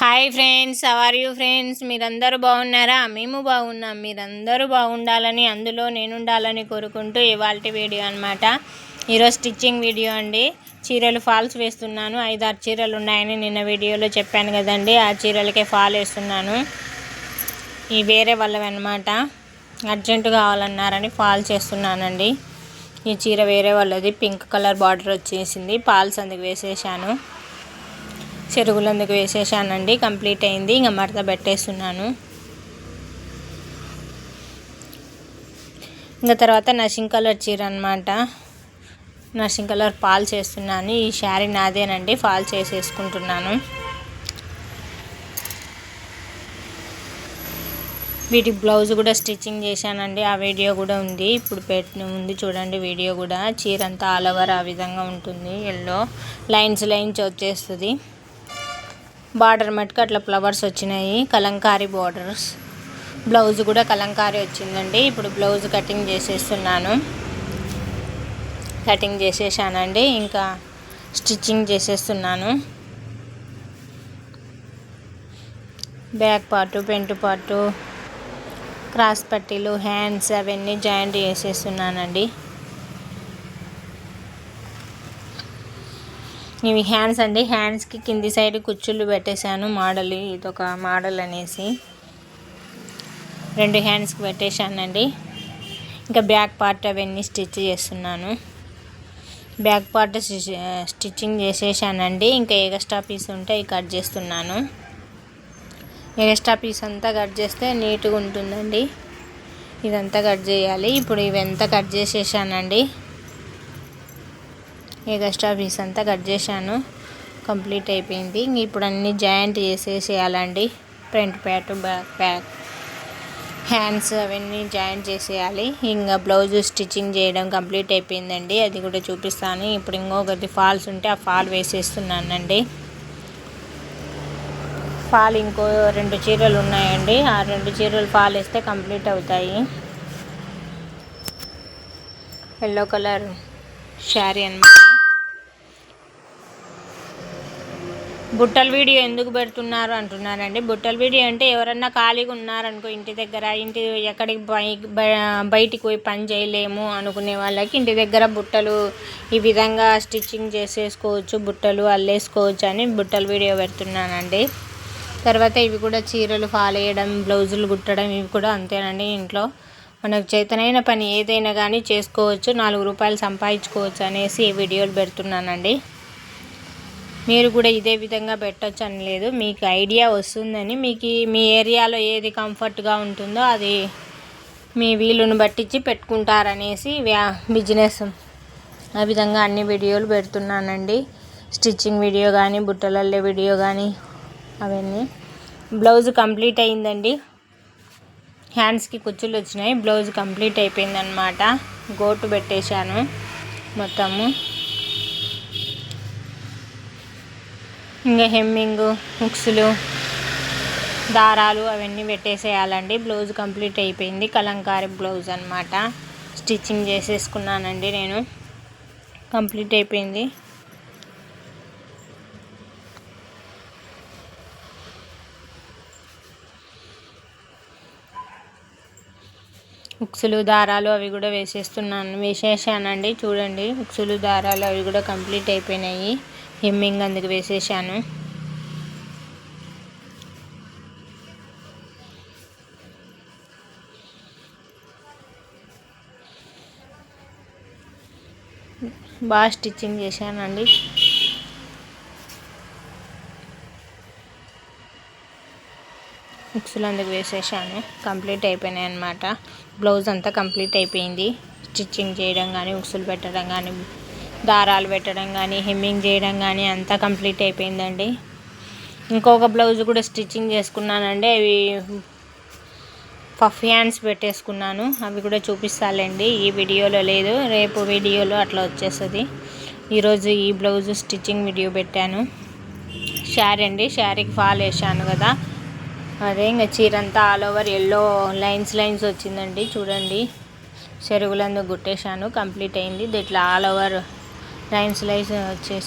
Hi friends how are you friends మీరందరూ బాగున్నారా? మేము బాగున్నాం. మీరందరూ బాగుండాలని అందులో నేను ఉండాలని కోరుకుంటూ ఇవాళ వీడియో అనమాట ఈరోజు స్టిచ్చింగ్ వీడియో అండి. చీరలు ఫాల్స్ వేస్తున్నాను. ఐదారు చీరలు ఉన్నాయని నిన్న వీడియోలో చెప్పాను కదండి. ఆ చీరలకే ఫాల్ వేస్తున్నాను. ఈ వేరే వాళ్ళవి అనమాట అర్జెంటు కావాలన్నారని ఫాల్ చేస్తున్నానండి. ఈ చీర వేరే వాళ్ళది. పింక్ కలర్ బార్డర్ వచ్చేసింది. పాల్స్ అందుకు వేసేసాను. చెరుగులందుకు వేసేసానండి. కంప్లీట్ అయింది. ఇంకా మడత పెట్టేస్తున్నాను. ఇంకా తర్వాత నర్సింగ్ కలర్ చీర అనమాట నర్సింగ్ కలర్ పాల్ చేస్తున్నాను. ఈ శారీ నాదేనండి. ఫాల్ చేసేసుకుంటున్నాను. వీటి బ్లౌజ్ కూడా స్టిచ్చింగ్ చేశానండి. ఆ వీడియో కూడా ఉంది. ఇప్పుడు పెట్టిన ఉంది చూడండి వీడియో కూడా. చీర అంతా ఆల్ ఓవర్ ఆ విధంగా ఉంటుంది. ఎల్లో. లైన్స్ లైన్స్ వచ్చేస్తుంది. బార్డర్ మటుకు అట్లా ఫ్లవర్స్ వచ్చినాయి. కలంకారీ బార్డర్స్. బ్లౌజ్ కూడా కలంకారీ వచ్చిందండి. ఇప్పుడు బ్లౌజ్ కటింగ్ చేసేస్తున్నాను. కటింగ్ చేసేసానండి. ఇంకా స్టిచ్చింగ్ చేసేస్తున్నాను. బ్యాక్ పార్టు పెంటు పార్టు క్రాస్ పట్టీలు హ్యాండ్స్ అవన్నీ జాయింట్ చేసేస్తున్నానండి. ఇవి హ్యాండ్స్ అండి. హ్యాండ్స్కి కింది సైడ్ కుచ్చుళ్ళు పెట్టేశాను. మోడల్ ఇదొక మోడల్ అనేసి. రెండు హ్యాండ్స్కి పెట్టేశానండి. ఇంకా బ్యాక్ పార్ట్ అవన్నీ స్టిచ్ చేస్తున్నాను. బ్యాక్ పార్ట్ స్టిచ్చింగ్ చేసేసానండి. ఇంకా ఎగస్ట్రా పీస్ ఉంటే కట్ చేస్తున్నాను. ఎగస్ట్రా పీస్ అంతా కట్ చేస్తే నీట్గా ఉంటుందండి. ఇదంతా కట్ చేయాలి. ఇప్పుడు ఇవంతా కట్ చేసేసానండి? ఎక్స్ట్రా పీస్ అంతా కట్ చేశాను. కంప్లీట్ అయిపోయింది. ఇప్పుడు అన్నీ జాయింట్ చేసేసేయాలండి. ఫ్రంట్ ప్యాట్ బ్యాక్ ప్యాక్ హ్యాండ్స్ అవన్నీ జాయింట్ చేసేయాలి. ఇంకా బ్లౌజ్ స్టిచ్చింగ్ చేయడం కంప్లీట్ అయిపోయిందండి. అది కూడా చూపిస్తాను. ఇప్పుడు ఇంకొకటి ఫాల్స్ ఉంటే ఆ ఫాల్ వేసేస్తున్నానండి. ఫాల్ ఇంకో రెండు చీరలు ఉన్నాయండి. ఆ రెండు చీరలు ఫాల్ వేస్తే కంప్లీట్ అవుతాయి. ఎల్లో కలర్ శారీ అనమాట బుట్టల వీడియో ఎందుకు పెడుతున్నారు అంటున్నారండి. బుట్టల వీడియో అంటే ఎవరన్నా ఖాళీగా ఉన్నారనుకో ఇంటి దగ్గర ఇంటి ఎక్కడికి బయటికి పోయి పని చేయలేము అనుకునే వాళ్ళకి ఇంటి దగ్గర బుట్టలు ఈ విధంగా స్టిచ్చింగ్ చేసేసుకోవచ్చు బుట్టలు అల్లేసుకోవచ్చు అని బుట్టల వీడియో పెడుతున్నానండి. తర్వాత ఇవి కూడా చీరలు ఫాలేయడం వేయడం బ్లౌజులు కుట్టడం ఇవి కూడా అంతేనండి ఇంట్లో. మనకు చేతనైన పని ఏదైనా కానీ చేసుకోవచ్చు నాలుగు రూపాయలు సంపాదించుకోవచ్చు అనేసి ఈ వీడియోలు పెడుతున్నానండి. మీరు కూడా ఇదే విధంగా పెట్టచ్చు అని లేదు మీకు ఐడియా వస్తుందని మీకు మీ ఏరియాలో ఏది కంఫర్ట్గా ఉంటుందో అది మీ వీలును బట్టించి పెట్టుకుంటారనేసి వ్యా బిజినెస్ ఆ విధంగా అన్ని వీడియోలు పెడుతున్నానండి. స్టిచ్చింగ్ వీడియో కానీ బుట్టలల్లే వీడియో కానీ అవన్నీ. బ్లౌజ్ కంప్లీట్ అయిందండి. హ్యాండ్స్కి కుచ్చులు వచ్చినాయి. బ్లౌజ్ కంప్లీట్ అయిపోయిందనమాట. గోటు పెట్టేశాను మొత్తము. ఇంకా హెమ్మింగ్ హుక్స్లు దారాలు అవన్నీ పెట్టేసేయాలండి. బ్లౌజ్ కంప్లీట్ అయిపోయింది. కలంకారీ బ్లౌజ్ అనమాట స్టిచ్చింగ్ చేసేసుకున్నానండి నేను. కంప్లీట్ అయిపోయింది. ఉక్సులు దారాలు అవి కూడా వేసేస్తున్నాను. వేసేసానండి. చూడండి. ఉక్సులు దారాలు అవి కూడా కంప్లీట్ అయిపోయినాయి. హెమ్మింగ్ అందుకు వేసేసాను. బాగా స్టిచ్చింగ్ చేశానండి. హుక్స్లు అందుకు వేసేసాను. కంప్లీట్ అయిపోయినాయి అనమాట బ్లౌజ్ అంతా కంప్లీట్ అయిపోయింది. స్టిచ్చింగ్ చేయడం కానీ ఉక్సులు పెట్టడం కానీ దారాలు పెట్టడం కానీ హెమ్మింగ్ చేయడం కానీ అంతా కంప్లీట్ అయిపోయిందండి. ఇంకొక బ్లౌజ్ కూడా స్టిచ్చింగ్ చేసుకున్నానండి. అవి పఫ్ హ్యాండ్స్ పెట్టేసుకున్నాను. అవి కూడా చూపిస్తాలండి. ఈ వీడియోలో లేదు. రేపు వీడియోలో అట్లా వచ్చేస్తుంది. ఈరోజు ఈ బ్లౌజ్ స్టిచ్చింగ్ వీడియో పెట్టాను. శారీ అండి. శారీకి ఫాల్ వేసాను కదా. అదే ఇంకా చీరంతా all over yellow lines lines వచ్చిందండి. చూడండి. చెరుగులందు గుట్టేశాను. కంప్లీట్ అయింది. దీంట్లో ఆల్ ఓవర్ టైమ్ లైన్స్ వచ్చేసి